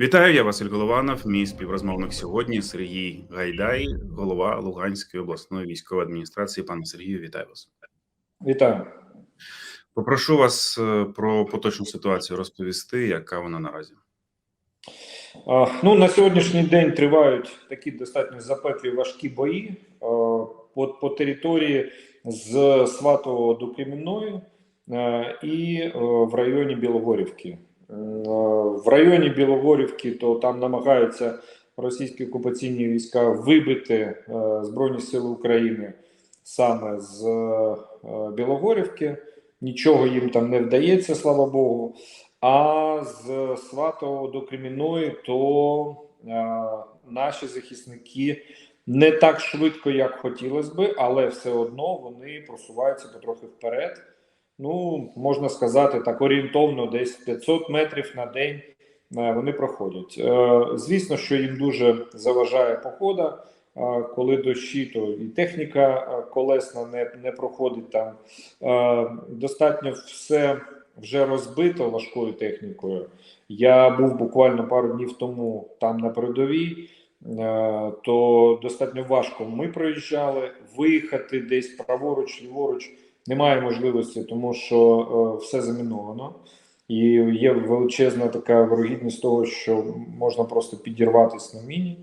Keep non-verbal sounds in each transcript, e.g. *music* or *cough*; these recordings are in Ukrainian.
Вітаю, я Василь Голованов. Мій співрозмовник сьогодні Сергій Гайдай, голова Луганської обласної військової адміністрації. Пане Сергію, вітаю вас. Вітаю. Попрошу вас е, про поточну ситуацію розповісти, яка вона наразі. А, Ну на сьогоднішній день тривають такі достатньо запеклі важкі бої а, по, по території з Сватового до Кремінної а, і а, в районі Білогорівки. В районі Білогорівки то там намагаються російські окупаційні війська вибити Збройні Сили України саме з Білогорівки. Нічого їм там не вдається, слава Богу. А з Сватового до Кремінної, то е, наші захисники не так швидко, як хотілося би, але все одно вони просуваються потрохи вперед. Ну, можна сказати, так орієнтовно, десь 500 метрів на день е, вони проходять. Е, звісно, що їм дуже заважає похода. е, Коли дощі, то і техніка колесна не, не проходить там. Достатньо все вже розбито важкою технікою. Я був буквально пару днів тому там на передовій, то достатньо важко. Ми проїжджали, виїхати десь праворуч, ліворуч немає можливості, тому що е, все заміновано. І є величезна така вирогідність того, що можна просто підірватися на міні.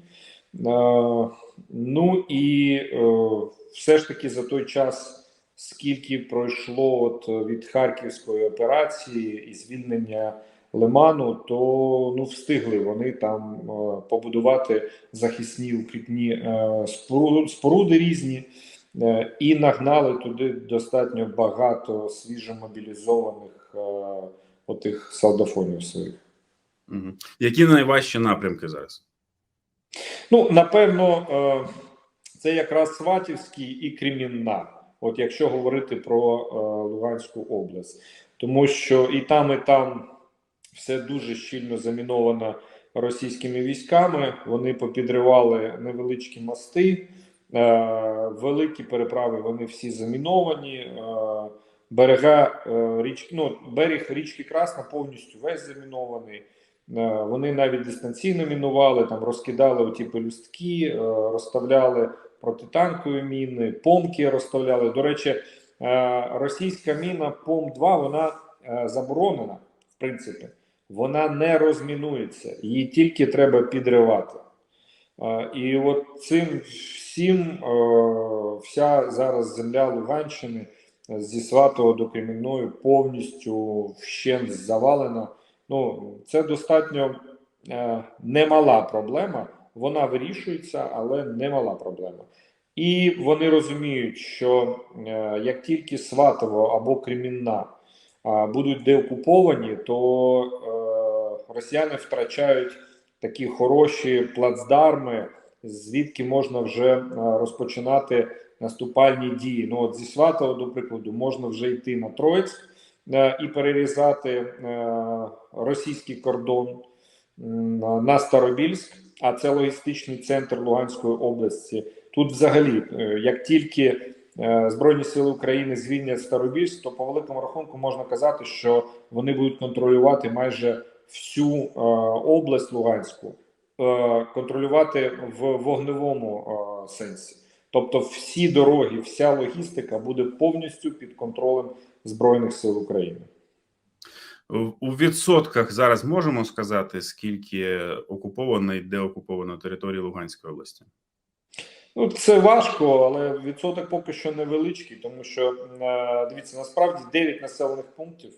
Е, Ну і е, все ж таки за той час скільки пройшло от від харківської операції і звільнення Лиману, то ну встигли вони там е, побудувати захисні укріпні е, споруди, різні і нагнали туди достатньо багато свіжомобілізованих е, отих солдафонів своїх. Угу. Які найважчі напрямки зараз? Ну напевно, е, це якраз Сватівський і Кремінна. От якщо говорити про е, Луганську область, тому що і там, і там все дуже щільно заміновано російськими військами. Вони попідривали невеличкі мости, е, великі переправи. Вони всі заміновані. Е, берега е, річки, ну берег річки Красна повністю весь замінований. Е, Вони навіть дистанційно мінували, там розкидали оті пелюстки, е, розставляли протитанкові міни, помки розставляли. До речі, е, російська міна ПОМ-2 вона е, заборонена, в принципі, вона не розмінується, її тільки треба підривати. І от цим всім е, вся зараз земля Луганщини зі Сватого до Кремінної повністю вщент завалена. Ну, це достатньо е, немала проблема. Вона вирішується, але немала проблема. І вони розуміють, що е, як тільки Сватово або Кремінна будуть деокуповані, то росіяни втрачають такі хороші плацдарми, звідки можна вже е, розпочинати наступальні дії. Ну от зі Сватова, до прикладу, можна вже йти на Троїцьк е, і перерізати е, російський кордон на Старобільськ, а це логістичний центр Луганської області. Тут, взагалі, як тільки Збройні сили України звільнять Старобільськ, то по великому рахунку можна казати, що вони будуть контролювати майже всю е, область Луганську, е, контролювати в вогневому е, сенсі. Тобто, всі дороги, вся логістика буде повністю під контролем Збройних сил України. У відсотках зараз можемо сказати, скільки окуповано і деокуповано території Луганської області? Ну, це важко, але відсоток поки що невеличкий, тому що е, дивіться, насправді 9 населених пунктів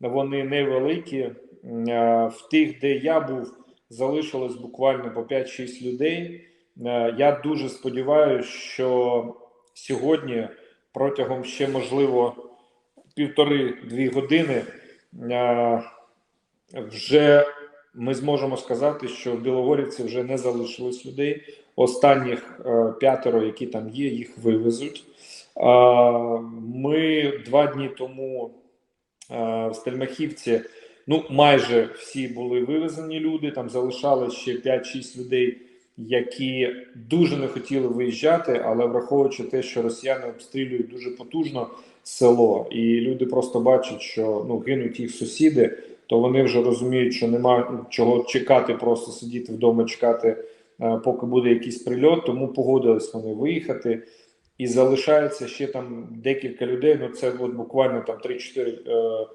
вони невеликі. Е, В тих, де я був, залишилось буквально по 5-6 людей. Е, Я дуже сподіваюся, що сьогодні протягом ще можливо півтори-дві години е, вже ми зможемо сказати, що в Білогорівці вже не залишилось людей. Останніх п'ятеро, які там є, їх вивезуть. Ми два дні тому в Стельмахівці, ну майже всі були вивезені люди. Там залишалось ще 5-6 людей, які дуже не хотіли виїжджати, але враховуючи те, що росіяни обстрілюють дуже потужно село, і люди просто бачать, що ну гинуть їх сусіди, то вони вже розуміють, що немає чого чекати, просто сидіти вдома, чекати, е, поки буде якийсь прильот. Тому погодились вони виїхати. І залишається ще там декілька людей. Ну це от буквально там 3-4, е,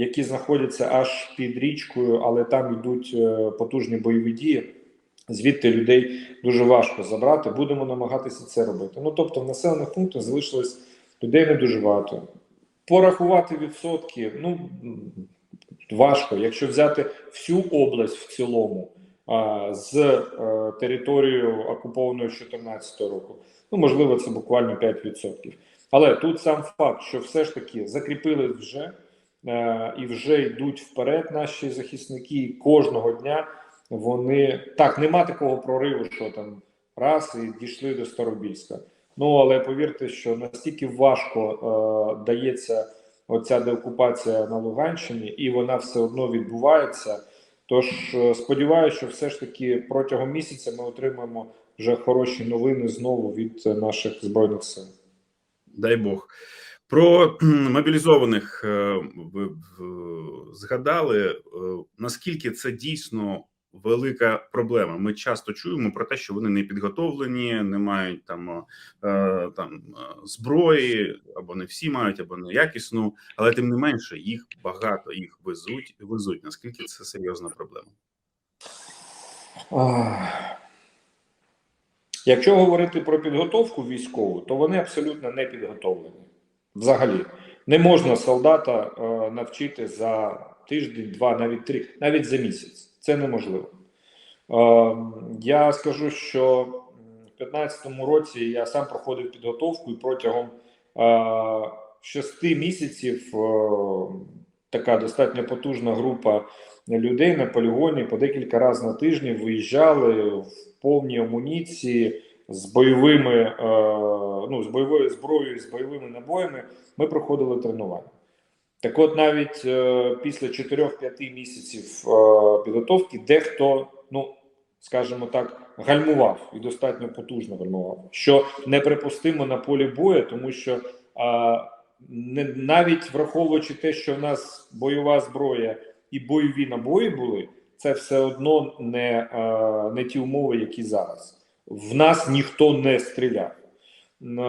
які знаходяться аж під річкою, але там йдуть е, потужні бойові дії. Звідти людей дуже важко забрати. Будемо намагатися це робити. Ну тобто, в населених пунктах залишилось людей не дуже багато. Порахувати відсотки, ну важко. Якщо взяти всю область в цілому а, з е, територією окупованою з 2014 року, ну можливо, це буквально 5%. Але тут сам факт, що все ж таки закріпили вже і вже йдуть вперед наші захисники і кожного дня. Вони так, нема такого прориву, що там раз і дійшли до Старобільська. Ну але повірте, що настільки важко е, дається оця деокупація на Луганщині, і вона все одно відбувається. Тож е, сподіваюся, що все ж таки протягом місяця ми отримаємо вже хороші новини знову від е, наших збройних сил. Дай Бог. Про мобілізованих е, ви згадали. Е, Наскільки це дійсно велика проблема? Ми часто чуємо про те, що вони не підготовлені, не мають там, е, там зброї, або не всі мають, або неякісну, але тим не менше їх багато, їх везуть везуть. Наскільки це серйозна проблема? Якщо говорити про підготовку військову, то вони абсолютно не підготовлені. Взагалі, не можна солдата е, навчити за тиждень, два, навіть три, навіть за місяць. Це неможливо. Е, я скажу, що в 2015 році я сам проходив підготовку і протягом е, шести місяців е, така достатньо потужна група людей на полігоні по декілька разів на тиждень виїжджали в повній амуніції з бойовими, е, ну, з бойовою зброєю, з бойовими набоями. Ми проходили тренування. Так от, навіть е, після 4-5 місяців е, підготовки дехто, ну скажімо так, гальмував і достатньо потужно гальмував, що неприпустимо на полі бою, тому що не, навіть враховуючи те, що в нас бойова зброя і бойові набої були, це все одно не, не ті умови, які зараз. В нас ніхто не стріляв. Е,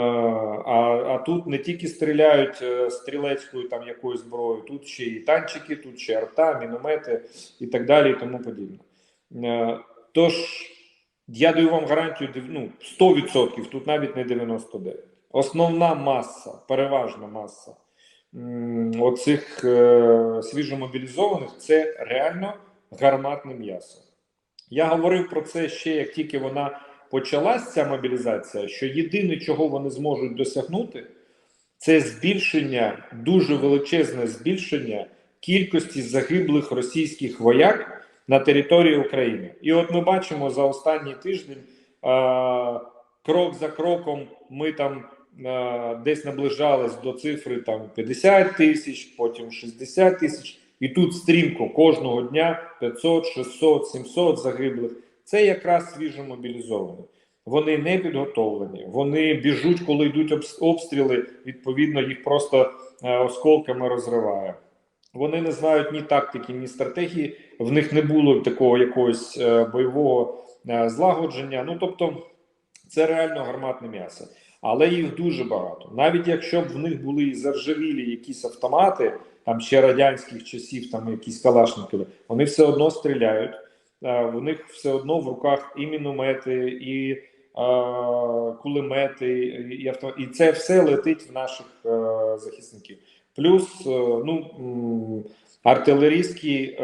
А, а тут не тільки стріляють е, стрілецькою там якоюсь зброєю, тут ще і танчики, тут ще арта, міномети і так далі, і тому подібне. Е, Тож я даю вам гарантію ну, 100%, тут навіть не 99%. Основна маса, переважна маса оцих е, свіжомобілізованих це реально гарматне м'ясо. Я говорив про це ще як тільки вона почалась ця мобілізація, що єдине, чого вони зможуть досягнути, це збільшення, дуже величезне збільшення кількості загиблих російських вояк на території України. І от ми бачимо за останній тиждень а, крок за кроком ми там десь наближались до цифри там 50 тисяч, потім 60 тисяч. І тут стрімко кожного дня 500, 600, 700 загиблих. Це якраз свіжо мобілізовані. Вони не підготовлені, вони біжуть, коли йдуть обстріли. Відповідно, їх просто е, осколками розриває. Вони не знають ні тактики, ні стратегії. В них не було такого якогось е, бойового е, злагодження. Ну тобто, це реально гарматне м'ясо. Але їх дуже багато. Навіть якщо б в них були заржавілі якісь автомати, там ще радянських часів, там якісь калашники, вони все одно стріляють. Е, В них все одно в руках і міномети, і е, кулемети, і авто, і це все летить в наших е, захисників. Плюс, ну артилерійський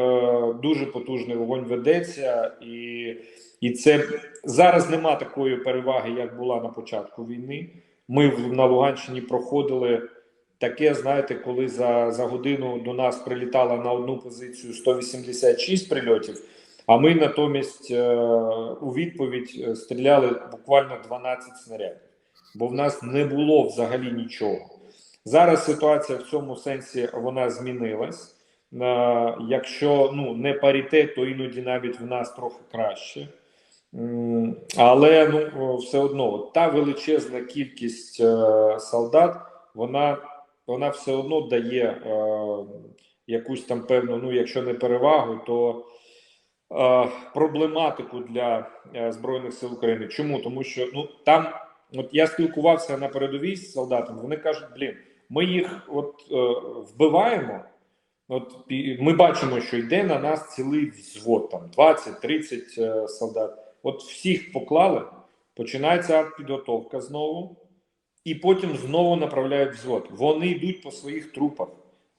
дуже потужний вогонь ведеться, і, і це зараз нема такої переваги, як була на початку війни. Ми на Луганщині проходили таке, знаєте, коли за, за годину до нас прилітало на одну позицію 186 прильотів. А ми натомість е, у відповідь е, стріляли буквально 12 снарядів, бо в нас не було взагалі нічого. Зараз ситуація в цьому сенсі вона змінилась. Е, якщо ну не паритет, то іноді навіть в нас трохи краще. Але ну все одно та величезна кількість солдат, вона, вона все одно дає якусь там певну, ну якщо не перевагу, то проблематику для е, збройних сил України. Чому? Тому що ну там, от я спілкувався на передовій з солдатами. Вони кажуть, блін, ми їх от е, вбиваємо. От ми бачимо, що йде на нас цілий взвод, там 20-30 е, солдат. От всіх поклали, починається підготовка знову, і потім знову направляють взвод. Вони йдуть по своїх трупах,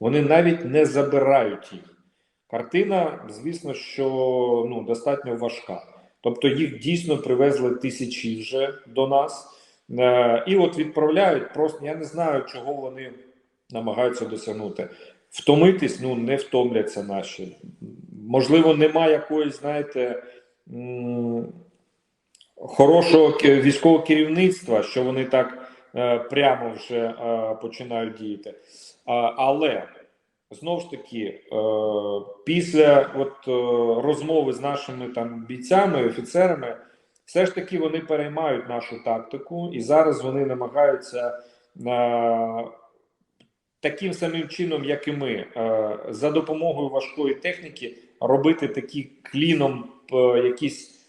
вони навіть не забирають їх. Картина, звісно, що ну, достатньо важка. Тобто їх дійсно привезли тисячі вже до нас. Е, і от відправляють просто, я не знаю, чого вони намагаються досягнути. Втомитись, ну не втомляться наші. Можливо, немає якоїсь, знаєте, хорошого військового керівництва, що вони так е, прямо вже е, починають діяти. Але знову ж таки, е, після от, е, розмови з нашими там бійцями, офіцерами, все ж таки вони переймають нашу тактику, і зараз вони намагаються. е, Таким самим чином, як і ми, за допомогою важкої техніки робити такі кліном якісь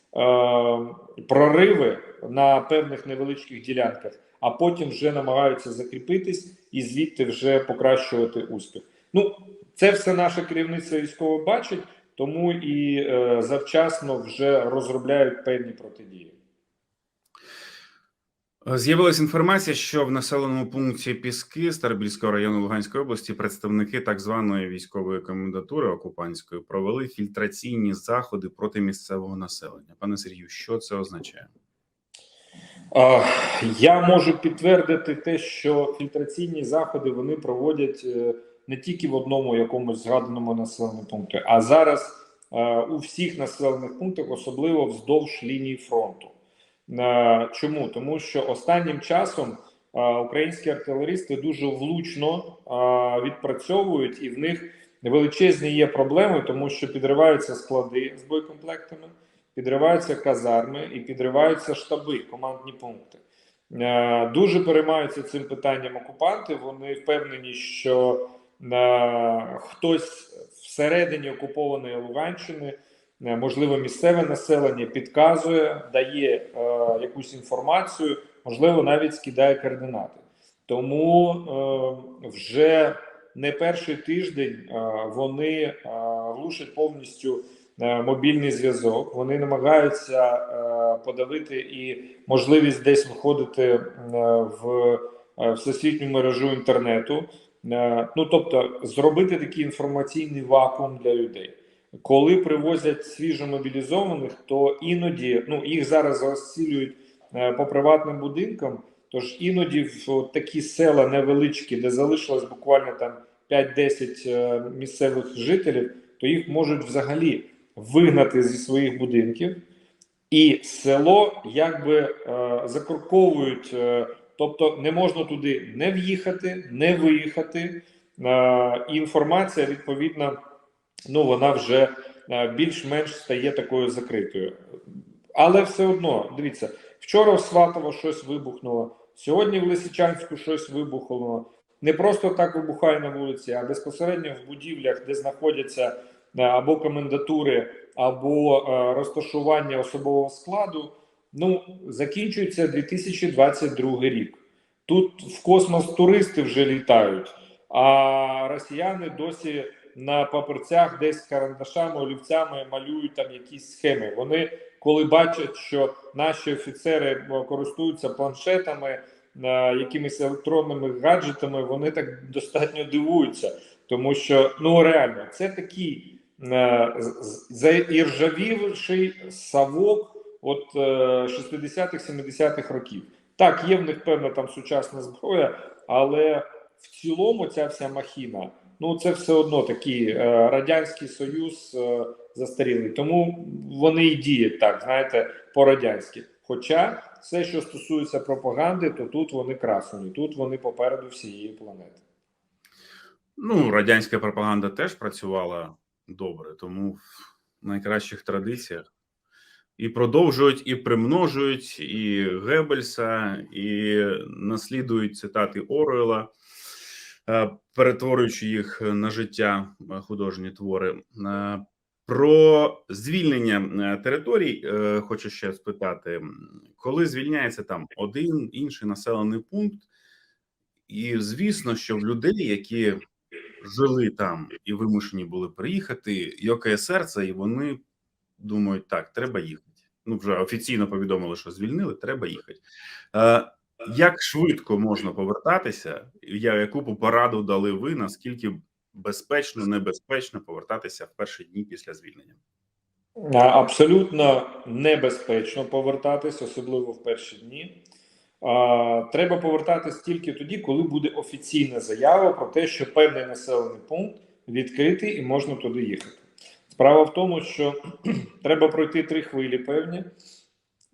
прориви на певних невеличких ділянках, а потім вже намагаються закріпитись і звідти вже покращувати успіх. Ну, це все наше керівництво військово бачить, тому і е, завчасно вже розробляють певні протидії. З'явилася інформація, що в населеному пункті Піски Старобільського району Луганської області представники так званої військової комендатури окупантської провели фільтраційні заходи проти місцевого населення. Пане Сергію, що це означає? Я можу підтвердити те, що фільтраційні заходи вони проводять е, не тільки в одному якомусь згаданому населеному пункті, а зараз е, у всіх населених пунктах, особливо вздовж лінії фронту. Е, Чому? Тому що останнім часом е, українські артилеристи дуже влучно е, відпрацьовують, і в них величезні є проблеми, тому що підриваються склади з боєкомплектами підриваються казарми і підриваються штаби, командні пункти. Е, Дуже переймаються цим питанням окупанти. Вони впевнені, що хтось всередині окупованої Луганщини, е, можливо, місцеве населення підказує, дає е, якусь інформацію, можливо, навіть скидає координати. Тому е, вже не перший тиждень е, вони е, глушать повністю е, мобільний зв'язок. Вони намагаються е, подавити і можливість десь виходити е, в е, всесвітню мережу інтернету. Е, Ну тобто, зробити такий інформаційний вакуум для людей. Коли привозять свіжомобілізованих, то іноді ну їх зараз розцілюють е, по приватним будинкам. Тож іноді в такі села невеличкі, де залишилось буквально там 5-10 е, місцевих жителів, то їх можуть взагалі вигнати зі своїх будинків, і село якби закурковують, тобто не можна туди не в'їхати, не виїхати. Е, і інформація відповідно, ну вона вже е, більш-менш стає такою закритою. Але все одно, дивіться, вчора в Сватово щось вибухнуло, сьогодні в Лисичанську щось вибухнуло. Не просто так вибухає на вулиці, а безпосередньо в будівлях, де знаходяться е, або комендатури, або розташування особового складу. Ну, закінчується 2022 рік. Тут в космос туристи вже літають, а росіяни досі на папірцях десь карандашами, олівцями малюють там якісь схеми. Вони, коли бачать, що наші офіцери е, користуються планшетами, е, якимись електронними гаджетами, вони так достатньо дивуються, тому що ну реально це такий е, заіржавівший савок от е, 60-х, 70-х років. Так, є в них певна там сучасна зброя, але в цілому ця вся махіна, ну це все одно такий е, радянський союз е, застарілий. Тому вони і діють так, знаєте, по-радянськи. Хоча все, що стосується пропаганди, то тут вони красені, тут вони попереду всієї планети. Ну, радянська пропаганда теж працювала добре, тому в найкращих традиціях і продовжують, і примножують, і Геббельса, і наслідують цитати Оруела. е, перетворюючи їх на життя е, художні твори. Е, Про звільнення територій хочу ще спитати, коли звільняється там один інший населений пункт, і звісно, що в людей, які жили там і вимушені були приїхати, йокає серце, і вони думають, так, треба їхати. Ну, вже офіційно повідомили, що звільнили, треба їхати. Е, як швидко можна повертатися? Я яку пораду дали ви? Наскільки безпечно, небезпечно повертатися в перші дні після звільнення? Абсолютно небезпечно повертатись, особливо в перші дні. Треба повертатись тільки тоді, коли буде офіційна заява про те, що певний населений пункт відкритий і можна туди їхати. Справа в тому, що *clears throat* треба пройти три хвилі певні.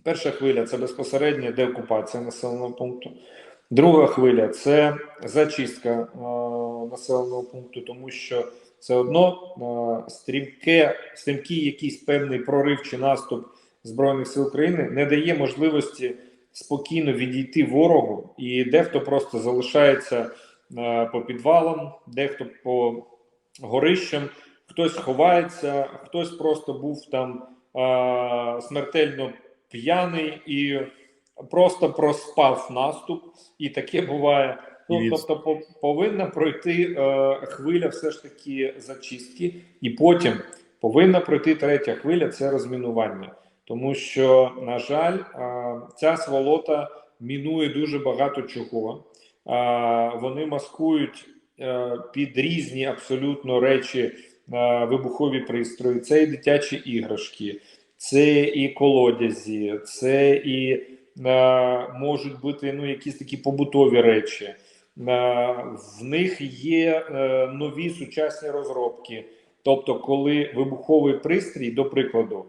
Перша хвиля це безпосередня деокупація населеного пункту. Друга хвиля це зачистка е, населеного пункту, тому що все одно е, стрімке, стрімкий якийсь певний прорив чи наступ Збройних сил України не дає можливості спокійно відійти ворогу, і дехто просто залишається е, по підвалам, дехто по горищам, хтось ховається, хтось просто був там е, смертельно п'яний і просто проспав наступ, і таке буває. Ну, тобто, по- повинна пройти е, хвиля все ж таки зачистки, і потім повинна пройти третя хвиля це розмінування. Тому що, на жаль, е, ця сволота мінує дуже багато чого. Е, вони маскують е, під різні абсолютно речі вибухові пристрої, це і дитячі іграшки, це і колодязі, це і е, можуть бути ну, якісь такі побутові речі. Е, В них є е, нові сучасні розробки. Тобто, коли вибуховий пристрій, до прикладу,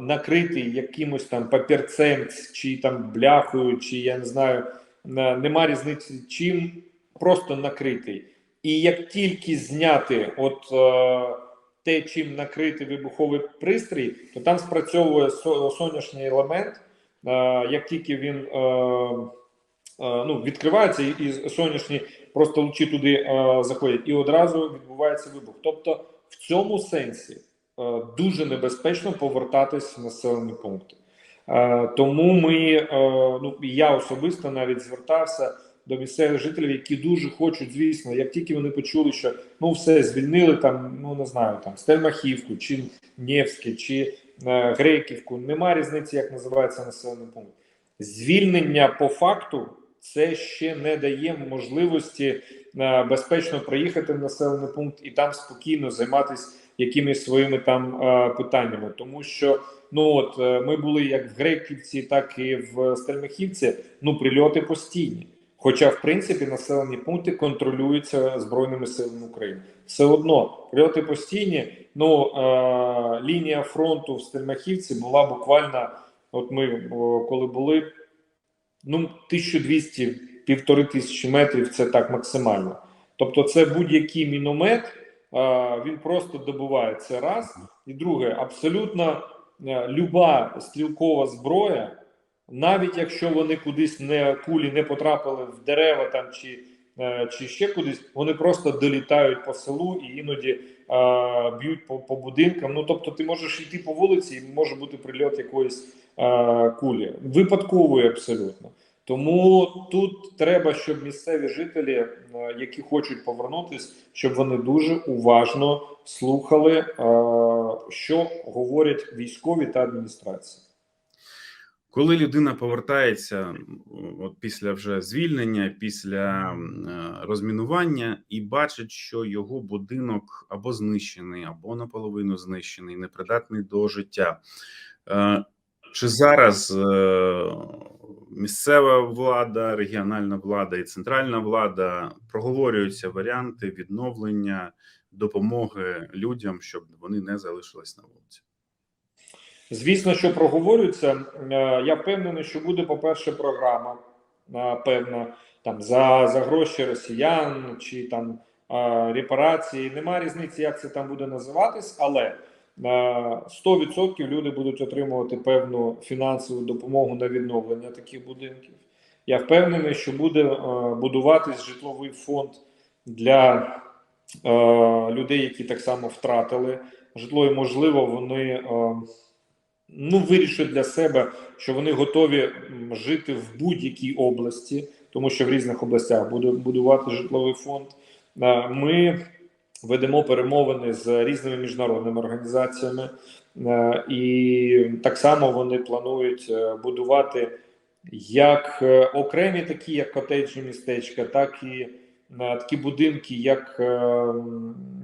накритий якимось там папірцем чи там бляхою, чи я не знаю, нема різниці чим, просто накритий. І як тільки зняти от е, те, чим накритий вибуховий пристрій, то там спрацьовує со- сонячний елемент. Е, як тільки він е, е, ну, відкривається, і, і сонячні просто лучі туди е, заходять, і одразу відбувається вибух. Тобто, в цьому сенсі е, дуже небезпечно повертатись в населені пункти. Е, тому ми, е, ну я особисто навіть звертався до місцевих жителів, які дуже хочуть, звісно, як тільки вони почули, що ну все звільнили там, ну не знаю, там Стельмахівку, чи Невське, чи е, Греківку, нема різниці, як називається населений пункт. Звільнення по факту це ще не дає можливості е, безпечно приїхати в населений пункт і там спокійно займатися якимись своїми там е, питаннями, тому що ну от е, ми були як в Греківці, так і в Стельмахівці. Ну прильоти постійні. Хоча, в принципі, населені пункти контролюються збройними силами України. Все одно прильоти постійні. Ну е, лінія фронту в Стельмахівці була буквально. От ми коли були, ну 1200 півтори тисячі метрів це так максимально. Тобто, це будь-який міномет, е, він просто добуває це раз. І друге, абсолютно е, люба стрілкова зброя, навіть якщо вони кудись не кулі не потрапили в дерева там чи, е, чи ще кудись, вони просто долітають по селу і іноді е, б'ють по, по будинкам. Ну тобто, ти можеш йти по вулиці, і може бути прильот якоїсь е, кулі, випадкової абсолютно. Тому тут треба, щоб місцеві жителі, які хочуть повернутись, щоб вони дуже уважно слухали, що говорять військові та адміністрація. Коли людина повертається от після вже звільнення, після е, розмінування, і бачить, що його будинок або знищений, або наполовину знищений, непридатний до життя. Е, Чи зараз е, місцева влада, регіональна влада і центральна влада проговорюються варіанти відновлення допомоги людям, щоб вони не залишились на вулиці? Звісно, що проговорюється. Е, Я впевнений, що буде, по-перше, програма е, певна там за, за гроші росіян чи там е, репарації. Нема різниці, як це там буде називатись, але е, 100% люди будуть отримувати певну фінансову допомогу на відновлення таких будинків. Я впевнений, що буде будуватись житловий фонд для людей, які так само втратили житло, і можливо, вони ну, вирішать для себе, що вони готові жити в будь-якій області, тому що в різних областях буде будувати житловий фонд. Ми ведемо перемовини з різними міжнародними організаціями, і так само вони планують е, будувати як е, окремі такі, як котеджі містечка, так і такі будинки, як, е,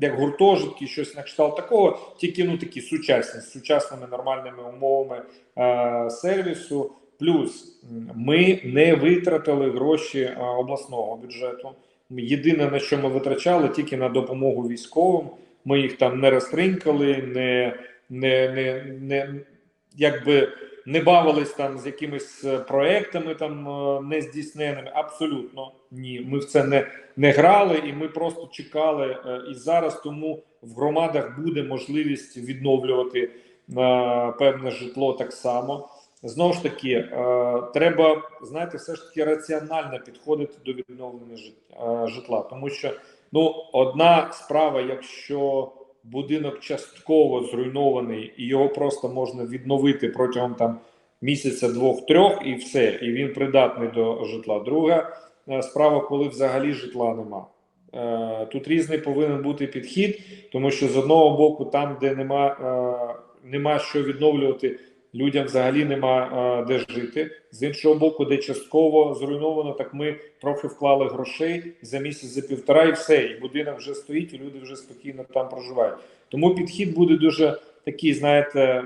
як гуртожитки, щось на кшталт такого, тільки ну такі сучасні, з сучасними нормальними умовами е, сервісу. Плюс ми не витратили гроші е, обласного бюджету. Єдине на що ми витрачали тільки на допомогу військовим. Ми їх там не розтринкали, не, не, не, не якби не бавились там з якимись е, проектами там е, нездійсненими. Абсолютно ні. Ми в це не, не грали, і ми просто чекали. е, І зараз тому в громадах буде можливість відновлювати певне житло так само. Знову ж таки, треба знаєте, все ж таки раціонально підходити до відновлення жит- житла, тому що ну одна справа, якщо будинок частково зруйнований і його просто можна відновити протягом там місяця, двох-трьох, і все, і він придатний до житла. Друга е, справа, коли взагалі житла нема. Е, Тут різний повинен бути підхід, тому що з одного боку, там, де нема, е, нема що відновлювати, людям взагалі нема е, де жити. З іншого боку, де частково зруйновано, так ми трохи вклали грошей за місяць, за півтора, і все. І будинок вже стоїть, і люди вже спокійно там проживають. Тому підхід буде дуже такий, знаєте,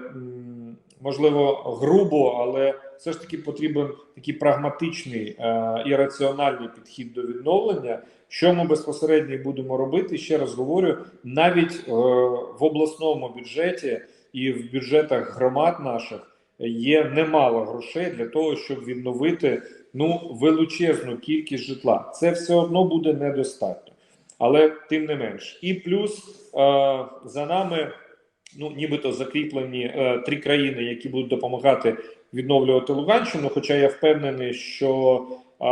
можливо, грубо, але все ж таки потрібен такий прагматичний е, і раціональний підхід до відновлення. Що ми безпосередньо будемо робити? Ще раз говорю, навіть е, в обласному бюджеті і в бюджетах громад наших є немало грошей для того, щоб відновити ну величезну кількість житла. Це все одно буде недостатньо, але тим не менш. І плюс е, за нами, ну нібито закріплені е, три країни, які будуть допомагати відновлювати Луганщину. Хоча я впевнений, що е,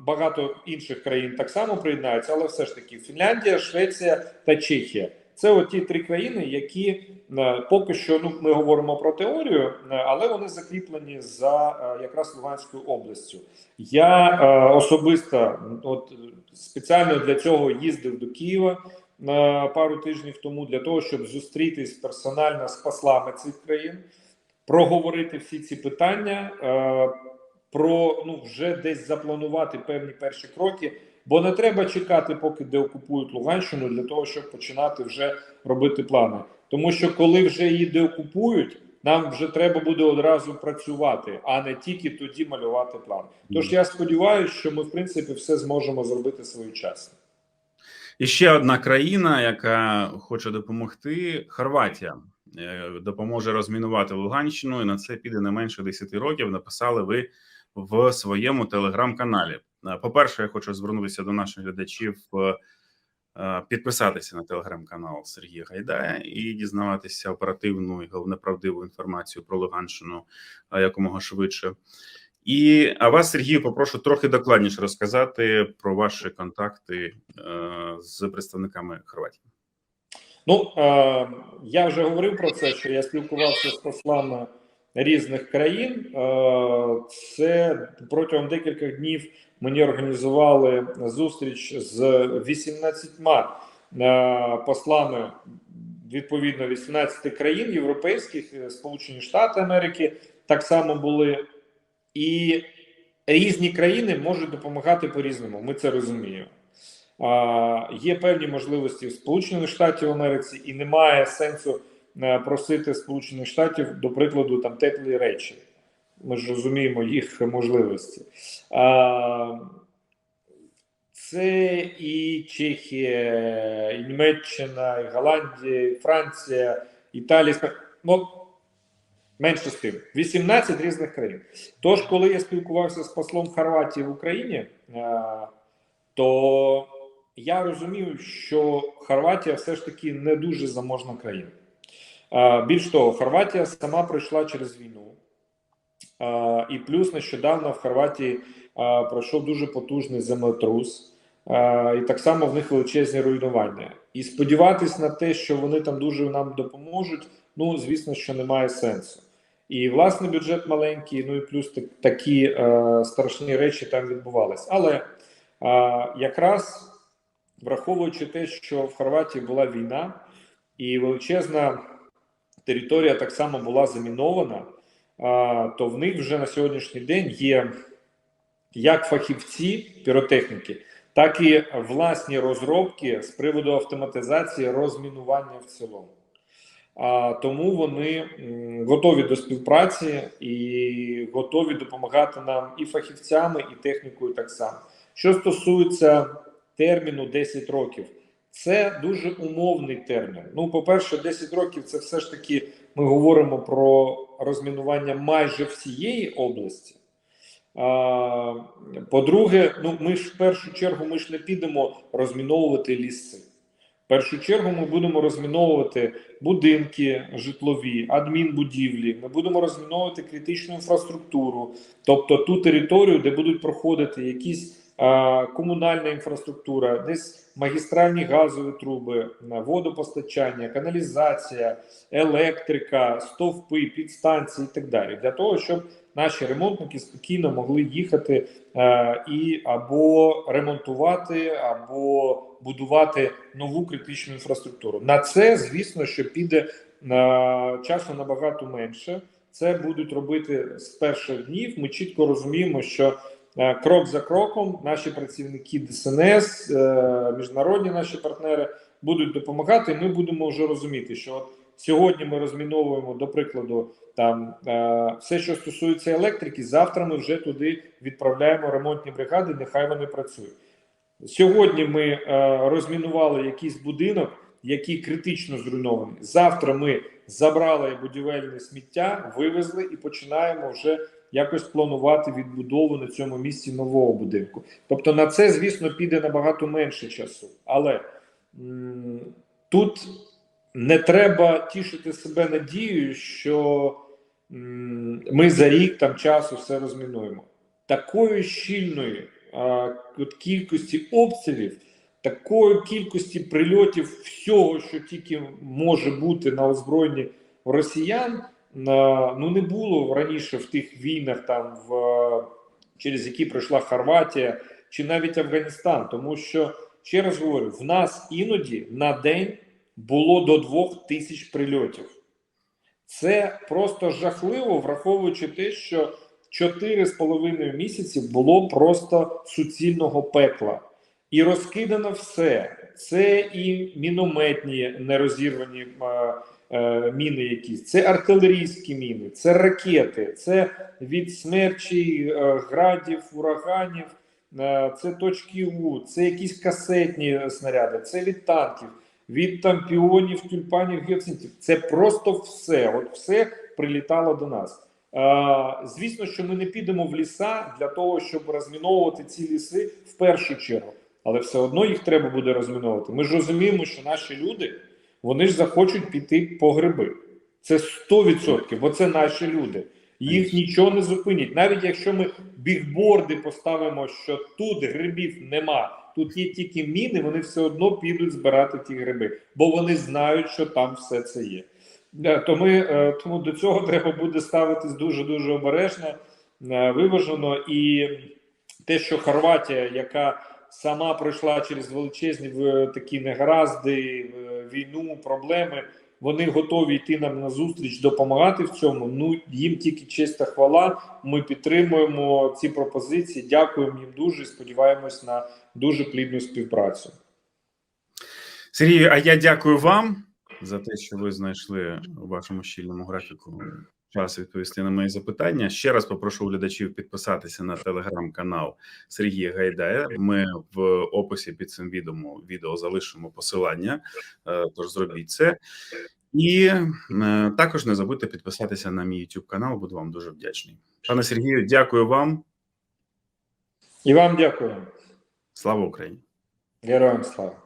багато інших країн так само приєднаються, але все ж таки Фінляндія, Швеція та Чехія. Це от ті три країни, які е, поки що ну ми говоримо про теорію, е, але вони закріплені за е, якраз Луганською областю. Я особисто от спеціально для цього їздив до Києва пару тижнів тому для того, щоб зустрітись персонально з послами цих країн, проговорити всі ці питання, про ну вже десь запланувати певні перші кроки. Бо не треба чекати, поки деокупують Луганщину для того, щоб починати вже робити плани. Тому що коли вже її деокупують, нам вже треба буде одразу працювати, а не тільки тоді малювати план. Тож я сподіваюся, що ми в принципі все зможемо зробити своєчасно. І ще одна країна, яка хоче допомогти Хорватія. Е, Допоможе розмінувати Луганщину, і на це піде не менше 10 років. Написали ви в своєму телеграм-каналі. Е, По-перше, я хочу звернутися до наших глядачів, е, підписатися на телеграм-канал Сергія Гайдая і дізнаватися оперативну і головне правдиву інформацію про Луганщину е, якомога швидше. І а вас, Сергію, попрошу трохи докладніше розказати про ваші контакти з представниками Хорватії. Ну я вже говорив про це, що я спілкувався з послами різних країн. Це протягом декількох днів мені організували зустріч з 18 е, послами відповідно 18 країн європейських, е, Сполучені Штати Америки так само були. І різні країни можуть допомагати по-різному. Ми це розуміємо. Є певні можливості в Сполучених Штатів Америці, і немає сенсу е, просити Сполучених Штатів, до прикладу, там теплі речі. Ми ж розуміємо їх можливості. А, Це і Чехія, і Німеччина, і Голландія, і Франція, Італія. Ну, менше з тим. 18 різних країн. Тож, коли я спілкувався з послом Хорватії в Україні, е, то я розумів, що Хорватія все ж таки не дуже заможна країна. Більш того, Хорватія сама пройшла через війну. І плюс нещодавно в Хорватії пройшов дуже потужний землетрус. І так само в них величезні руйнування. І сподіватись на те, що вони там дуже нам допоможуть, ну звісно, що немає сенсу. І власний бюджет маленький, ну і плюс такі е, страшні речі там відбувались. Але е, якраз враховуючи те, що в Хорватії була війна, і величезна територія так само була замінована, то в них вже на сьогоднішній день є як фахівці піротехніки, так і власні розробки з приводу автоматизації розмінування в цілому. А тому вони готові до співпраці і готові допомагати нам і фахівцями, і технікою так само. Що стосується терміну 10 років, це дуже умовний термін. Ну, по-перше, 10 років це все ж таки ми говоримо про розмінування майже всієї області. По-друге, ну ми ж в першу чергу ми ж не підемо розміновувати ліси. В першу чергу ми будемо розміновувати будинки житлові, адмінбудівлі. Ми будемо розміновувати критичну інфраструктуру, тобто ту територію, де будуть проходити якісь а, комунальна інфраструктура, десь магістральні газові труби, водопостачання, каналізація, електрика, стовпи, підстанції і так далі, для того, щоб наші ремонтники спокійно могли їхати е, і або ремонтувати, або будувати нову критичну інфраструктуру. На це, звісно, що піде е, часу набагато менше. Це будуть робити з перших днів. Ми чітко розуміємо, що крок за кроком наші працівники ДСНС, е, міжнародні наші партнери будуть допомагати. Ми будемо вже розуміти, що от сьогодні ми розміновуємо, до прикладу, там е, все, що стосується електрики, завтра ми вже туди відправляємо ремонтні бригади. Нехай вони працюють. Сьогодні ми е, розмінували якийсь будинок, який критично зруйнований. Завтра ми забрали будівельне сміття, вивезли і починаємо вже якось планувати відбудову на цьому місці нового будинку. Тобто на це, звісно, піде набагато менше часу. Але м, тут не треба тішити себе надією, що м, ми за рік там часу все розмінуємо. Такої щільної а, от кількості обстрілів, такої кількості прильотів всього, що тільки може бути на озброєнні росіян, ну не було раніше в тих війнах, там в через які пройшла Хорватія чи навіть Афганістан, тому що ще раз говорю, в нас іноді на день було до двох тисяч прильотів. Це просто жахливо, враховуючи те, що 4,5 місяці було просто суцільного пекла. І розкидано все. Це і мінометні нерозірвані е, е, міни, якісь, це артилерійські міни, це ракети, це від смерчі, е, градів, ураганів, е, це точки У, це якісь касетні снаряди, це від танків, від там піонів, тюльпанів, гіацинтів. Це просто все. От все прилітало до нас. Звісно, що ми не підемо в ліса для того, щоб розміновувати ці ліси в першу чергу, але все одно їх треба буде розміновувати. Ми ж розуміємо, що наші люди вони ж захочуть піти по гриби. Це 100%, бо це наші люди. Їх нічого не зупинять. Навіть якщо ми бігборди поставимо, що тут грибів нема, тут є тільки міни, вони все одно підуть збирати ті гриби, бо вони знають, що там все це є. Е, То ми, е, тому до цього треба буде ставитись дуже дуже обережно, е, виважено. І те, що Хорватія, яка сама пройшла через величезні такі негаразди, е, війну, проблеми, вони готові йти нам на зустріч, допомагати в цьому. Ну їм тільки честь та хвала. Ми підтримуємо ці пропозиції. Дякуємо їм дуже. і Сподіваємось на дуже плідну співпрацю. Сергію, а я дякую вам за те, що ви знайшли у вашому щільному графіку час відповісти на мої запитання. Ще раз попрошу глядачів підписатися на телеграм-канал Сергія Гайдая. Ми в описі під цим відео відео залишимо посилання, е, тож зробіть це. І е, також не забудьте підписатися на мій YouTube канал. Буду вам дуже вдячний. Пане Сергію, дякую вам. І вам дякую. Слава Україні! Героям слава.